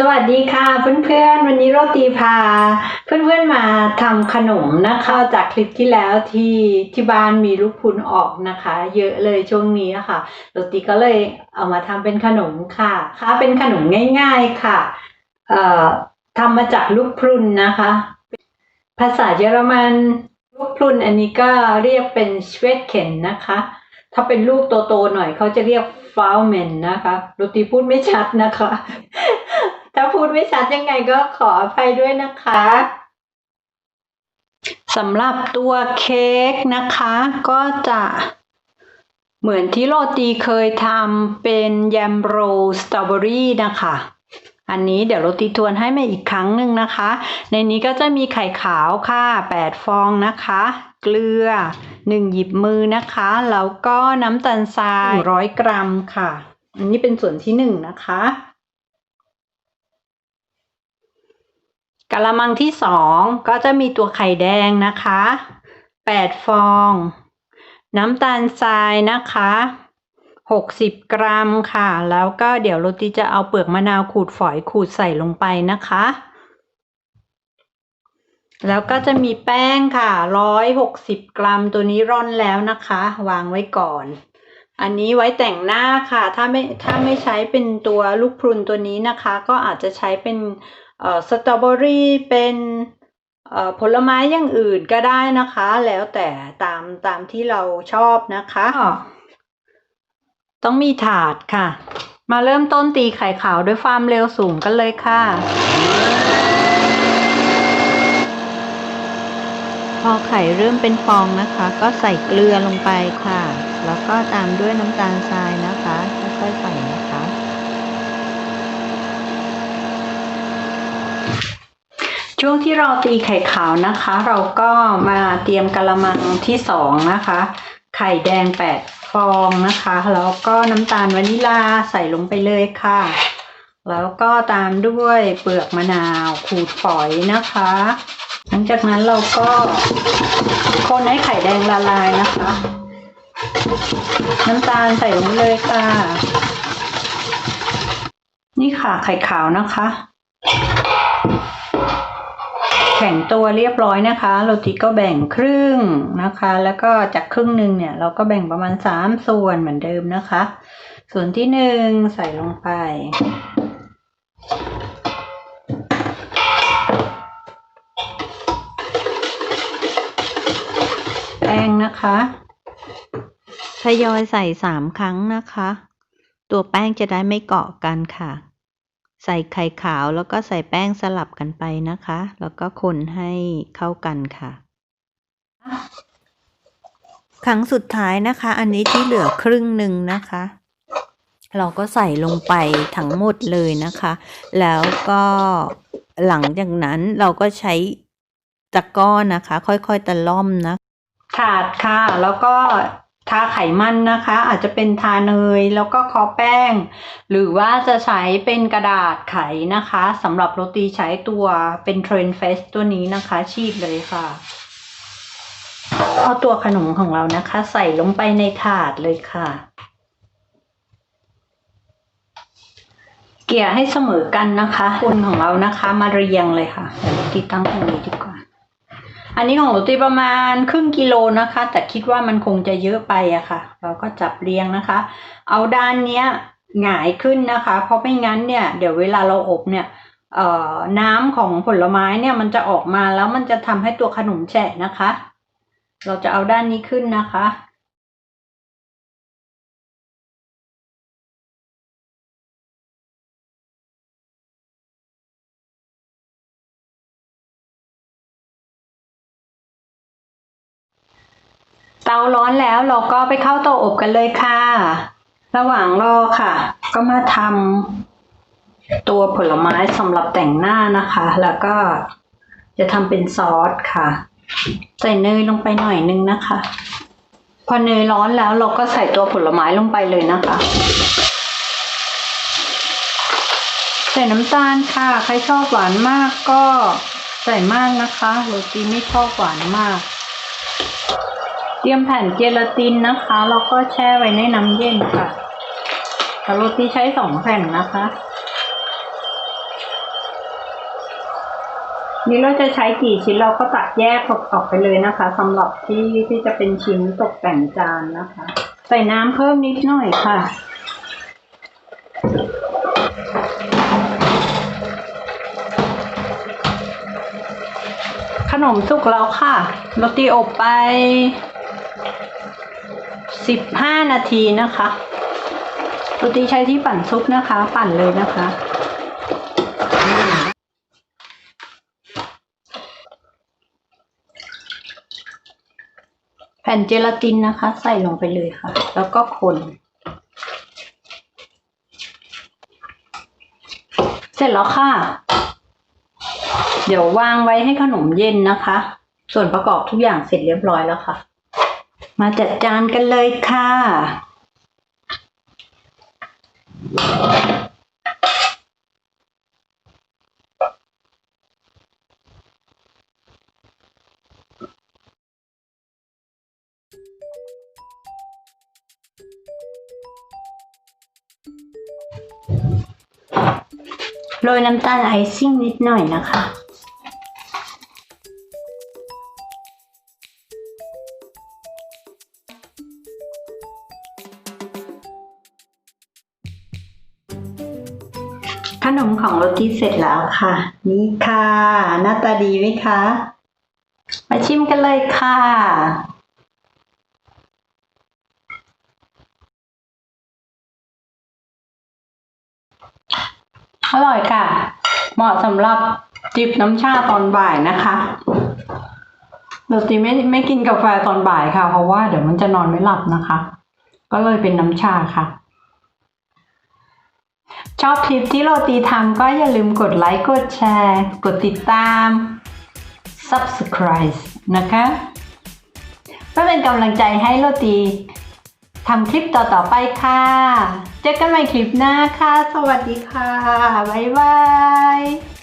สวัสดีค่ะเพื่อนๆ วันนี้โรตีพา เพื่อนๆมาทำขนมนะคะจากคลิปที่แล้วที่ที่บ้านมีลูกพุนออกนะคะ เยอะเลยช่วงนี้ค่ะโรตีก็เลยเอามาทำเป็นขนมค่ะค่ะเป็นขนมง่ายๆค่ะเอ่อทำมาจากลูกพรุนนะคะ ภาษาเยอรมันลูกพรุนอันนี้ก็เรียกเป็นชเวตเข็นนะคะ ถ้าเป็นลูกโตๆหน่อยเขาจะเรียกฟาวเมนนะคะโรตีพูดไม่ชัดนะคะ ถ้าพูดไม่ชัดยังไงก็ขออภัยด้วยนะคะสำหรับตัวเค้กนะคะ ก็จะเหมือนที่โรตีเคยทำเป็นแยมโรสตรอเบอรี่นะคะ อันนี้เดี๋ยวโรตีทวนให้มาอีกครั้งหนึ่งนะคะ ในนี้ก็จะมีไข่ขาวค่ะ 8 ฟองนะคะ เกลือ 1 หยิบมือนะคะ แล้วก็น้ำตาลทราย100 กรัมค่ะ อันนี้เป็นส่วนที่ 1 นะคะ กะละมังที่2ก็จะมีตัวไข่แดงนะคะ 8 ฟอง น้ำตาลทรายนะคะ 60 กรัมค่ะ แล้วก็เดี๋ยวโรตีจะเอาเปลือกมะนาวขูดฝอยขูดใส่ลงไปนะคะ แล้วก็จะมีแป้งค่ะ 160 กรัมตัวนี้ร่อนแล้วนะคะ วางไว้ก่อน อันนี้ไว้แต่งหน้าค่ะ ถ้าไม่ถ้าไม่ใช้เป็นตัวลูกพรุนตัวนี้นะคะ ก็อาจจะใช้เป็น สตรอเบอรี่เป็นเอ่อผลไม้อย่างอื่นก็ได้นะคะ แล้วแต่ตามตามที่เราชอบนะคะ ต้องมีถาดค่ะ มาเริ่มต้นตีไข่ขาวด้วยความเร็วสูงกันเลยค่ะ พอไข่เริ่มเป็นฟองนะคะ ก็ใส่เกลือลงไปค่ะ แล้วก็ตามด้วยน้ำตาลทรายนะคะค่อยๆใส่นะคะ ช่วงที่เราตีไข่ขาวนะคะ เราก็มาเตรียมกะละมังที่สองนะคะ ไข่แดงแปดฟองนะคะ แล้วก็น้ำตาลวานิลาใส่ลงไปเลยค่ะ แล้วก็ตามด้วยเปลือกมะนาวขูดฝอยนะคะ หลังจากนั้นเราก็คนให้ไข่แดงละลายนะคะ น้ำตาลใส่ลงไปเลยค่ะ นี่ค่ะไข่ขาวนะคะ แข็งตัวเรียบร้อยนะคะโรตีก็แบ่งครึ่งนะคะ แล้วก็จากครึ่งหนึ่งเนี่ย เราก็แบ่งประมาณสามส่วนเหมือนเดิมนะคะ ส่วนที่หนึ่งใส่ลงไปแป้งนะคะทยอยใส่สามครั้งนะคะ ตัวแป้งจะได้ไม่เกาะกันค่ะ ใส่ไข่ขาวแล้วก็ใส่แป้งสลับกันไปนะคะ แล้วก็คนให้เข้ากันค่ะ ครั้งสุดท้ายนะคะ อันนี้ที่เหลือครึ่งหนึ่งนะคะ เราก็ใส่ลงไปทั้งหมดเลยนะคะ แล้วก็หลังจากนั้นเราก็ใช้ตะกร้อนะคะ ค่อยๆตะล่อมนะ ถาดค่ะ แล้วก็ ทาไขมันนะคะ อาจจะเป็นทาเนยแล้วก็คอแป้ง หรือว่าจะใช้เป็นกระดาษไขนะคะสำหรับโรตีใช้ตัวเป็นเทรนเฟสตัวนี้นะคะ ชีดเลยค่ะ เอาตัวขนมของเรานะคะ ใส่ลงไปในถาดเลยค่ะ เกี่ยให้เสมอกันนะคะคนของเรานะคะ มาเรียงเลยค่ะเดี๋ยวโรตีตั้งตรงนี้ดีกว่า อันนี้ของโรตีประมาณครึ่งกิโลนะคะ แต่คิดว่ามันคงจะเยอะไปอะค่ะ เราก็จับเรียงนะคะ เอาด้านเนี้ยหงายขึ้นนะคะ เพราะไม่งั้นเนี่ยเดี๋ยวเวลาเราอบเนี่ยเอ่อน้ำของผลไม้เนี่ยมันจะออกมาแล้วมันจะทำให้ตัวขนมแฉะนะคะ เราจะเอาด้านนี้ขึ้นนะคะ เตาร้อนแล้วเราก็ไปเข้าเตาอบกันเลยค่ะ ระหว่างรอค่ะ ก็มาทำตัวผลไม้สำหรับแต่งหน้านะคะ แล้วก็จะทำเป็นซอสค่ะ ใส่เนยลงไปหน่อยนึงนะคะ พอเนยร้อนแล้วเราก็ใส่ตัวผลไม้ลงไปเลยนะคะ ใส่น้ำตาลค่ะ ใครชอบหวานมากก็ใส่มากนะคะโรตีไม่ชอบหวานมาก รียมแผ่นเจลาตินนะคะแล้วก็แช่ไว้ในน้ำเย็นค่ะแต่โรตีใช้สองแผ่นนะคะ นี่เราจะใช้กี่ชิ้นเราก็ตัดแยกออกไปเลยนะคะสำหรับที่ที่จะเป็นชิ้นตกแต่งจานนะคะ ใส่น้ำเพิ่มนิดหน่อยค่ะขนมสุกแล้วค่ะโรตีอบไป 15 นาทีนะคะโรตีใช้ที่ปั่นซุปนะคะ ปั่นเลยนะคะแผ่นเจลาตินนะคะ ใส่ลงไปเลยค่ะ แล้วก็คน เสร็จแล้วค่ะ เดี๋ยววางไว้ให้ขนมเย็นนะคะ ส่วนประกอบทุกอย่างเสร็จเรียบร้อยแล้วค่ะ มาจัดจานกันเลยค่ะ โรยน้ำตาลไอซิ่งนิดหน่อยนะคะ นมของโรตีเสร็จแล้วค่ะ นี่ค่ะ หน้าตาดีไหมคะ มาชิมกันเลยค่ะ อร่อยค่ะ เหมาะสำหรับจิบน้ำชาตอนบ่ายนะคะโรตีไม่ไม่กินกาแฟตอนบ่ายค่ะ เพราะว่าเดี๋ยวมันจะนอนไม่หลับนะคะ ก็เลยเป็นน้ำชาค่ะ ชอบคลิปที่โรตีทำก็อย่าลืมกดไลค์ กดแชร์ กดติดตาม subscribe นะคะเพื่อเป็นกำลังใจให้โรตีทำคลิปต่อ ๆ ไปค่ะ เจอกันใหม่คลิปหน้าค่ะ สวัสดีค่ะ บ๊ายบาย